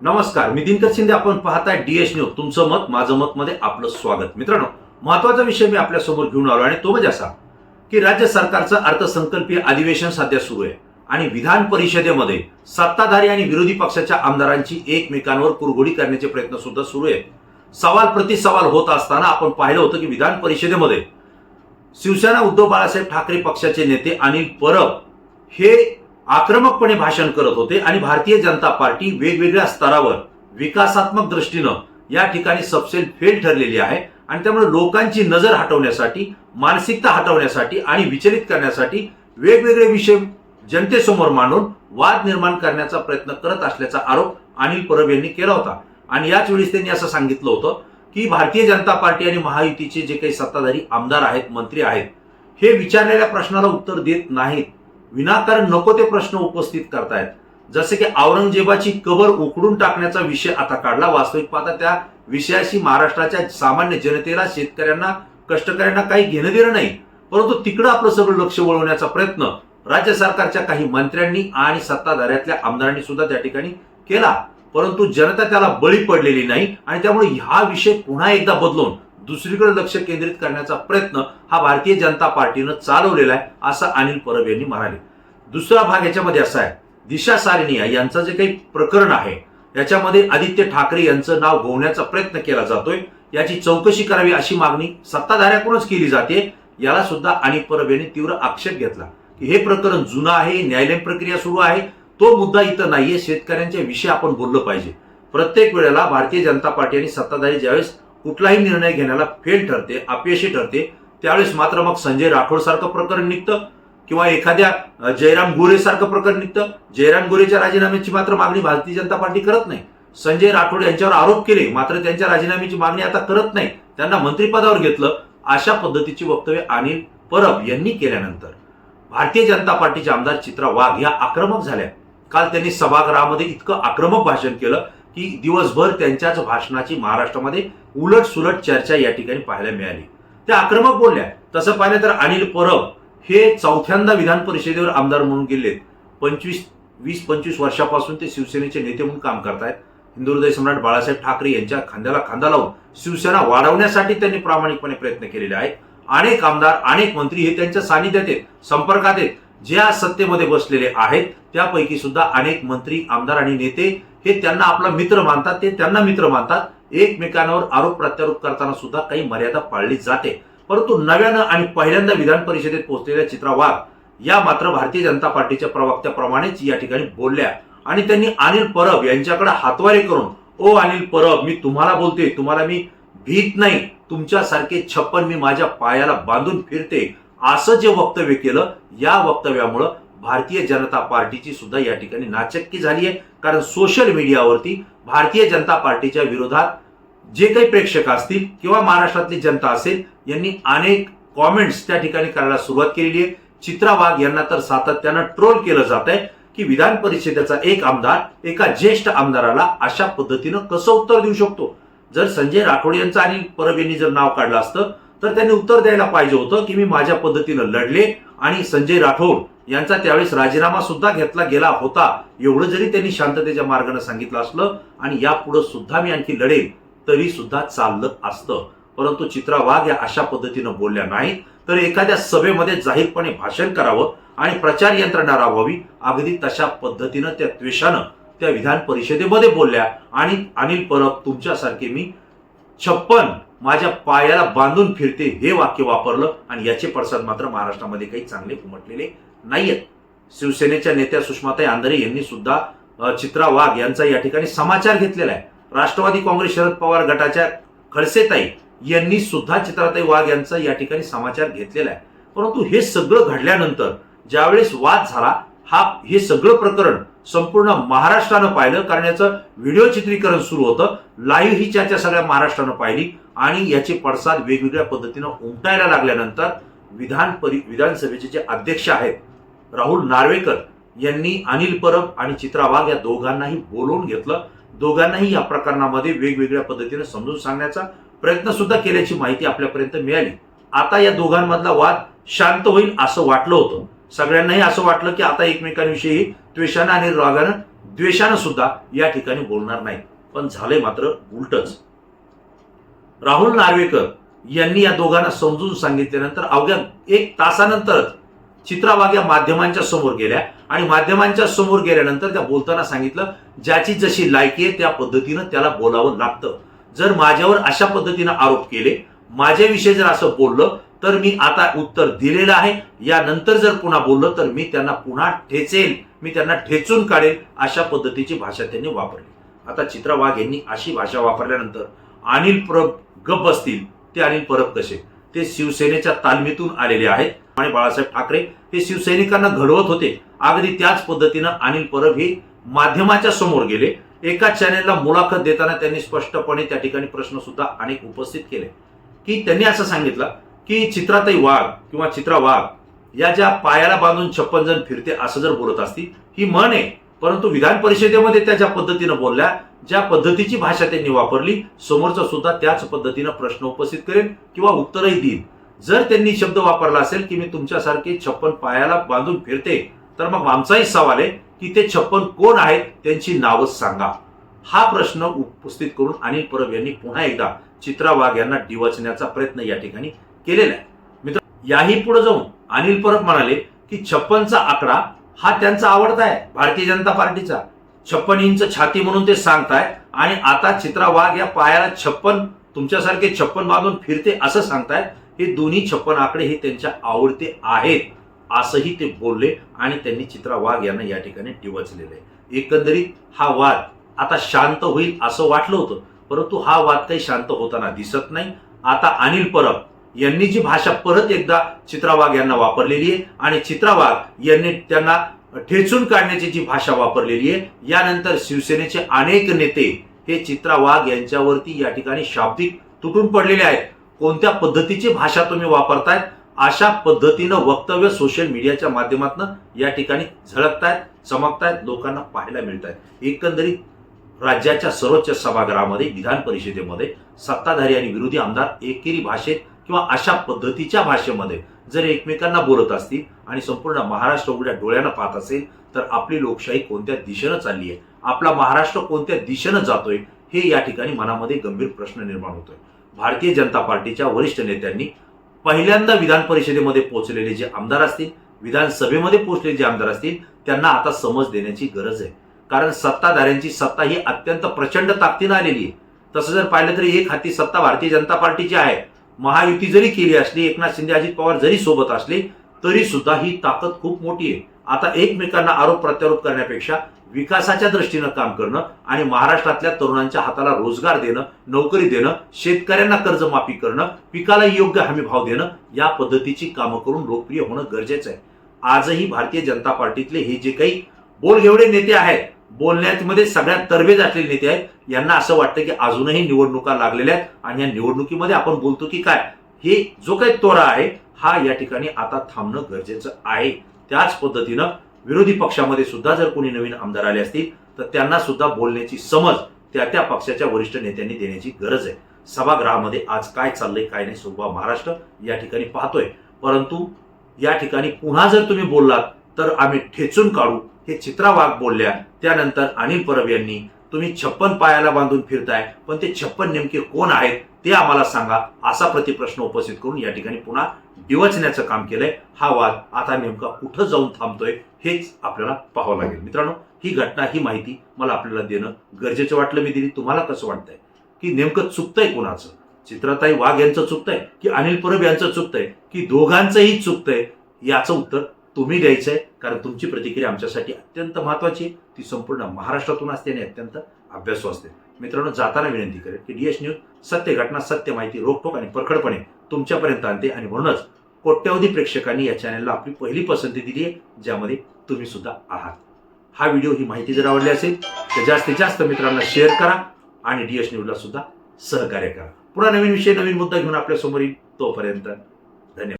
नमस्कार मी दिनकर शिंदे. आपण पाहताय डीएस न्यूज तुमचं मत माझं मत मध्ये आपलं स्वागत. मित्रांनो महत्त्वाचा विषय मी आपल्यासमोर घेऊन आलो आणि तो म्हणजे असा की राज्य सरकारचं अर्थसंकल्पीय अधिवेशन सध्या सुरू आहे आणि विधान परिषदेमध्ये सत्ताधारी आणि विरोधी पक्षाच्या आमदारांची एकमेकांवर कुरघोडी करण्याचे प्रयत्न सुद्धा सुरू आहेत. सवाल प्रति सवाल होत असताना आपण पाहिलं होतं की विधान परिषदेमध्ये शिवसेना उद्धव बाळासाहेब ठाकरे पक्षाचे नेते अनिल परब हे आक्रमकपणे भाषण करत होते आणि भारतीय जनता पार्टी वेगवेगळ्या स्तरावर विकासात्मक दृष्टीनं या ठिकाणी सबसेल फेल ठरलेली आहे. आणि त्यामुळे लोकांची नजर हटवण्यासाठी मानसिकता हटवण्यासाठी आणि विचलित करण्यासाठी वेगवेगळे विषय जनतेसमोर मांडून वाद निर्माण करण्याचा प्रयत्न करत असल्याचा आरोप अनिल परब यांनी केला होता. आणि याच वेळेस त्यांनी असं सांगितलं होतं की भारतीय जनता पार्टी आणि महायुतीचे जे काही सत्ताधारी आमदार आहेत मंत्री आहेत हे विचारलेल्या प्रश्नाला उत्तर देत नाहीत. विनाकारण नको ते प्रश्न उपस्थित करतायत. जसे की औरंगजेबाची कबर उकडून टाकण्याचा विषय आता काढला. वास्तविक पाहता त्या विषयाशी महाराष्ट्राच्या सामान्य जनतेला शेतकऱ्यांना कष्टकऱ्यांना काही घेणं देणं नाही. परंतु तिकडं आपलं सगळं लक्ष वळवण्याचा प्रयत्न राज्य सरकारच्या काही मंत्र्यांनी आणि सत्ताधाऱ्यातल्या आमदारांनी सुद्धा त्या ठिकाणी केला. परंतु जनता त्याला बळी पडलेली नाही आणि त्यामुळे हा विषय पुन्हा एकदा बदलून दुसरीकडे लक्ष केंद्रित करण्याचा प्रयत्न हा भारतीय जनता पार्टीनं चालवलेला आहे असं अनिल परब यांनी म्हणाले. दुसरा भाग याच्यामध्ये असा आहे. दिशा सारिनिया यांचं जे काही प्रकरण आहे याच्यामध्ये आदित्य ठाकरे यांचं नाव गोवण्याचा प्रयत्न केला जातोय. याची चौकशी करावी अशी मागणी सत्ताधाऱ्याकडूनच केली जाते. याला सुद्धा अनिल परब यांनी तीव्र आक्षेप घेतला. की हे प्रकरण जुनं आहे न्यायालयीन प्रक्रिया सुरू आहे. तो मुद्दा इथं नाहीये शेतकऱ्यांच्या विषयी आपण बोललं पाहिजे. प्रत्येक वेळेला भारतीय जनता पार्टी आणि सत्ताधारी ज्यावेळेस कुठलाही निर्णय घेण्याला फेल ठरते अपयशी ठरते त्यावेळेस मात्र मग संजय राठोड सारखं प्रकरण निघतं किंवा एखाद्या जयराम गोरे सारखं प्रकरण निघतं. जयराम गोरेच्या राजीनाम्याची मात्र मागणी भारतीय जनता पार्टी करत नाही. संजय राठोड यांच्यावर आरोप केले मात्र त्यांच्या राजीनाम्याची मागणी आता करत नाही. त्यांना मंत्रिपदावर घेतलं. अशा पद्धतीची वक्तव्य अनिल परब यांनी केल्यानंतर. भारतीय जनता पार्टीचे आमदार चित्रा वाघ या आक्रमक झाल्या. काल त्यांनी सभागृहामध्ये इतकं आक्रमक भाषण केलं. की दिवसभर त्यांच्याच भाषणाची महाराष्ट्रामध्ये उलट सुलट चर्चा या ठिकाणी पाहायला मिळाली. त्या आक्रमक बोलल्या. तसं पाहिलं तर अनिल परब हे चौथ्यांदा विधान परिषदेवर आमदार म्हणून गेलेत. पंचवीस वीस पंचवीस वर्षापासून ते शिवसेनेचे नेते म्हणून काम करतायत. हिंदुहृदय सम्राट बाळासाहेब ठाकरे यांच्या खांद्याला खांदा लावून शिवसेना वाढवण्यासाठी त्यांनी प्रामाणिकपणे प्रयत्न केलेले आहेत. अनेक आमदार अनेक मंत्री हे त्यांच्या सानिध्यात आहेत संपर्कात आहेत. ज्या सत्तेमध्ये बसलेले आहेत त्यापैकी सुद्धा अनेक मंत्री आमदार आणि नेते हे त्यांना आपला मित्र मानतात ते त्यांना मित्र मानतात. एकमेकांवर आरोप प्रत्यारोप करताना सुद्धा काही मर्यादा पाळली जाते. परंतु नव्यानं आणि पहिल्यांदा विधान परिषदेत पोहोचलेल्या चित्रा वाघ या मात्र भारतीय जनता पार्टीच्या प्रवक्त्याप्रमाणेच या ठिकाणी बोलल्या. आणि त्यांनी अनिल परब यांच्याकडे हातवारे करून ओ अनिल परब मी तुम्हाला बोलते तुम्हाला मी भीत नाही. तुमच्यासारखे छप्पन मी माझ्या पायाला बांधून फिरते. असं जे वक्तव्य केलं या वक्तव्यामुळं भारतीय जनता पार्टीची सुद्धा या ठिकाणी नाचक्की झाली आहे. कारण सोशल मीडियावरती भारतीय जनता पार्टीच्या विरोधात जे काही प्रेक्षक असतील किंवा महाराष्ट्रातली जनता असेल यांनी अनेक कॉमेंट्स त्या ठिकाणी करायला सुरुवात केलेली आहे. चित्रा वाघ यांना तर सातत्यानं ट्रोल केलं जात आहे की विधान परिषदेचा एक आमदार एका ज्येष्ठ आमदाराला अशा पद्धतीनं कसं उत्तर देऊ शकतो? जर संजय राठोड यांचं आणि परब यांनी जर नाव काढलं असतं तर त्यांनी उत्तर द्यायला पाहिजे होतं की मी माझ्या पद्धतीनं लढले आणि संजय राठोड यांचा त्यावेळेस राजीनामा सुद्धा घेतला गेला होता. एवढं जरी त्यांनी शांततेच्या मार्गाने सांगितलं असलं आणि यापुढे सुद्धा मी आणखी लढेल तरी सुद्धा चाललं असतं. परंतु चित्रा वाघ या अशा पद्धतीनं बोलल्या नाहीत. तर एखाद्या सभेमध्ये जाहीरपणे भाषण करावं आणि प्रचार यंत्रणा राबवावी अगदी तशा पद्धतीनं त्या द्वेषानं त्या विधान परिषदेमध्ये बोलल्या. आणि अनिल परब तुमच्यासारखे मी छप्पन माझ्या पायाला बांधून फिरते हे वाक्य वापरलं आणि याचे पडसाद मात्र महाराष्ट्रामध्ये काही चांगले उमटलेले नाहीयेत. शिवसेनेच्या नेत्या सुषमाताई आंधरे यांनी सुद्धा चित्रा वाघ यांचा या ठिकाणी समाचार घेतलेला आहे. राष्ट्रवादी काँग्रेस शरद पवार गटाच्या खडसेताई यांनी सुद्धा चित्राताई वाघ यांचा या ठिकाणी समाचार घेतलेला आहे. परंतु हे सगळं घडल्यानंतर ज्यावेळेस वाद झाला हा हे सगळं प्रकरण संपूर्ण महाराष्ट्रानं पाहिलं कारण याचं व्हिडिओ चित्रीकरण सुरू होतं. लाईव्ह ही चर्चा सगळ्या महाराष्ट्रानं पाहिली आणि याचे पडसाद वेगवेगळ्या पद्धतीनं उमटायला लागल्यानंतर विधान परि विधानसभेचे जे अध्यक्ष आहेत राहुल नार्वेकर यांनी अनिल परब आणि चित्रा वाघ या दोघांनाही बोलवून घेतलं. दोघांनाही या प्रकरणामध्ये वेगवेगळ्या पद्धतीने समजून सांगण्याचा प्रयत्न सुद्धा केल्याची माहिती आपल्यापर्यंत मिळाली. आता या दोघांमधला वाद शांत होईल असं वाटलं होतं. सगळ्यांनाही असं वाटलं की आता एकमेकांविषयी द्वेषानं आणि रागानं द्वेषानं सुद्धा या ठिकाणी बोलणार नाही पण झालंय मात्र उलटच. राहुल नार्वेकर यांनी या दोघांना समजून सांगितल्यानंतर अवघ्या एक तासानंतर चित्रा या माध्यमांच्या समोर गेल्या आणि माध्यमांच्या समोर गेल्यानंतर त्या बोलताना सांगितलं ज्याची जशी लायकी आहे त्या पद्धतीनं त्याला बोलावं लागतं. जर माझ्यावर अशा पद्धतीनं आरोप केले माझ्याविषयी जर असं बोललं तर मी आता उत्तर दिलेलं आहे. यानंतर जर पुन्हा बोललं तर मी त्यांना पुन्हा ठेचेल. मी त्यांना ठेचून काढेल. अशा पद्धतीची भाषा त्यांनी वापरली. आता चित्रा वाघ यांनी अशी भाषा वापरल्यानंतर अनिल परब गप बसतील. ते अनिल परब कसे? ते शिवसेनेच्या तालमीतून आलेले आहेत. आणि बाळासाहेब ठाकरे हे शिवसैनिकांना घडवत होते. अगदी त्याच पद्धतीनं अनिल परब हे माध्यमाच्या समोर गेले. एका चॅनेलला मुलाखत देताना त्यांनी स्पष्टपणे त्या ठिकाणी प्रश्न सुद्धा अनेक उपस्थित केले. की त्यांनी असं सांगितलं की चित्राताई वाघ किंवा चित्रा वाघ या ज्या पायाला बांधून छप्पन जण फिरते असं जर बोलत असतील ही म्हण आहे. परंतु विधान परिषदेमध्ये त्या ज्या पद्धतीनं बोलल्या ज्या पद्धतीची भाषा त्यांनी वापरली समोरचा सुद्धा त्याच पद्धतीनं प्रश्न उपस्थित करेल किंवा उत्तरही देईल जर त्यांनी शब्द वापरला असेल की मी तुमच्यासारखे छप्पन पायाला बांधून फिरते तर मग आमचाही सवाल आहे की ते छप्पन कोण आहेत त्यांची नावं सांगा. हा प्रश्न उपस्थित करून अनिल परब यांनी पुन्हा एकदा चित्रा वाघ यांना डिवचण्याचा प्रयत्न या ठिकाणी केलेला आहे. मित्र याही पुढे जाऊन अनिल परब म्हणाले की छप्पनचा आकडा हा त्यांचा आवडता आहे भारतीय जनता पार्टीचा. छप्पन इंच छाती म्हणून ते सांगताय आणि आता चित्रा वाघ या पायाला छप्पन तुमच्यासारखे छप्पन बांधून फिरते असं सांगताय. हे दोन्ही छप्पन आकडे हे त्यांच्या आवडते आहेत असंही ते बोलले आणि त्यांनी चित्रा वाघ यांना या ठिकाणी टिवचलेलं आहे. एकंदरीत हा वाद आता शांत होईल असं वाटलं होतं परंतु हा वाद काही शांत होताना दिसत नाही. आता अनिल परब यांनी जी भाषा परत एकदा चित्रा वाघ यांना वापरलेली आहे आणि चित्रा वाघ यांनी त्यांना ठेचून काढण्याची जी भाषा वापरलेली आहे यानंतर शिवसेनेचे अनेक नेते हे चित्रा वाघ यांच्यावरती या ठिकाणी शाब्दिक तुटून पडलेले आहेत. कोणत्या पद्धतीची भाषा तुम्ही वापरतायत? अशा पद्धतीनं वक्तव्य सोशल मीडियाच्या माध्यमातून या ठिकाणी झळकतायत चमकतायत लोकांना पाहायला मिळत आहेत एकंदरीत राज्याच्या सर्वोच्च सभागृहामध्ये विधान परिषदेमध्ये सत्ताधारी आणि विरोधी आमदार एकेरी भाषेत किंवा अशा पद्धतीच्या भाषेमध्ये जर एकमेकांना बोलत असतील आणि संपूर्ण महाराष्ट्र उघड्या डोळ्यानं पाहत असेल तर आपली लोकशाही कोणत्या दिशेनं चालली आहे? आपला महाराष्ट्र कोणत्या दिशेनं जातोय? हे या ठिकाणी मनामध्ये गंभीर प्रश्न निर्माण होतोय. भारतीय जनता पार्टीच्या वरिष्ठ नेत्यांनी पहिल्यांदा विधान परिषदेमध्ये पोहोचलेले जे आमदार असतील विधानसभेमध्ये पोहोचलेले जे आमदार असतील त्यांना आता समज देण्याची गरज आहे. कारण सत्ताधाऱ्यांची सत्ता ही अत्यंत प्रचंड ताकदीनं आलेली आहे. तसं जर पाहिलं तरी एक हाती सत्ता भारतीय जनता पार्टीची आहे. महायुती जरी केली असली एकनाथ शिंदे अजित पवार जरी सोबत असले तरी सुद्धा ही ताकद खूप मोठी आहे. आता एकमेकांना आरोप प्रत्यारोप करण्यापेक्षा विकासाच्या दृष्टीनं काम करणं आणि महाराष्ट्रातल्या तरुणांच्या हाताला रोजगार देणं नोकरी देणं शेतकऱ्यांना कर्जमाफी करणं पिकाला योग्य हमी भाव देणं या पद्धतीची कामं करून लोकप्रिय होणं गरजेचं आहे. आजही भारतीय जनता पार्टीतले हे जे काही बोलघेवडे नेते आहेत बोलण्यामध्ये सगळ्यात तरबेज असलेले नेते आहेत. यांना असं वाटतं की अजूनही निवडणुका लागलेल्या आहेत आणि या निवडणुकीमध्ये आपण बोलतो की काय? हे जो काही तोरा आहे हा या ठिकाणी आता थांबणं गरजेचं आहे. त्याच पद्धतीनं विरोधी पक्षामध्ये सुद्धा जर कोणी नवीन आमदार आले असतील तर त्यांना सुद्धा बोलण्याची समज त्या त्या पक्षाच्या वरिष्ठ नेत्यांनी देण्याची गरज आहे. सभागृहामध्ये आज काय चाललंय काय नाही सुभा महाराष्ट्र या ठिकाणी पाहतोय. परंतु या ठिकाणी पुन्हा जर तुम्ही बोललात तर आम्ही ठेचून काढू. हे चित्रा वाघ बोलल्या त्यानंतर अनिल परब यांनी तुम्ही छप्पन पायाला बांधून फिरताय पण ते छप्पन नेमके कोण आहेत ते आम्हाला सांगा असा प्रतिप्रश्न उपस्थित करून या ठिकाणी पुन्हा डिवचण्याचं काम केलंय. हा वाद आता नेमका कुठं जाऊन थांबतोय हेच आपल्याला पाहावं लागेल. मित्रांनो ही घटना ही माहिती मला आपल्याला देणं गरजेचं वाटलं मी दिली. तुम्हाला कसं वाटतंय? की नेमकं चुकतंय कोणाचं? चित्रताई वाघ यांचं चुकतंय? की अनिल परब यांचं चुकतंय? की दोघांचंही चुकतंय? याचं उत्तर तुम्ही द्यायचंय. कारण तुमची प्रतिक्रिया आमच्यासाठी अत्यंत महत्त्वाची ती संपूर्ण महाराष्ट्रातून असते आणि अत्यंत अभ्यासू असते. मित्रांनो जाताना विनंती करेल की डी एस न्यूज सत्य घटना सत्य माहिती रोखोक आणि परखडपणे तुमच्यापर्यंत आणते आणि म्हणूनच कोट्यवधी प्रेक्षकांनी या चॅनलला आपली पहिली पसंती दिली आहे ज्यामध्ये तुम्ही सुद्धा आहात. हा व्हिडिओ ही माहिती जर आवडली असेल तर जास्तीत जास्त मित्रांना शेअर करा आणि डीएस न्यूजला सुद्धा सहकार्य करा. पुन्हा नवीन विषय नवीन मुद्दा घेऊन आपल्यासमोर येईल तोपर्यंत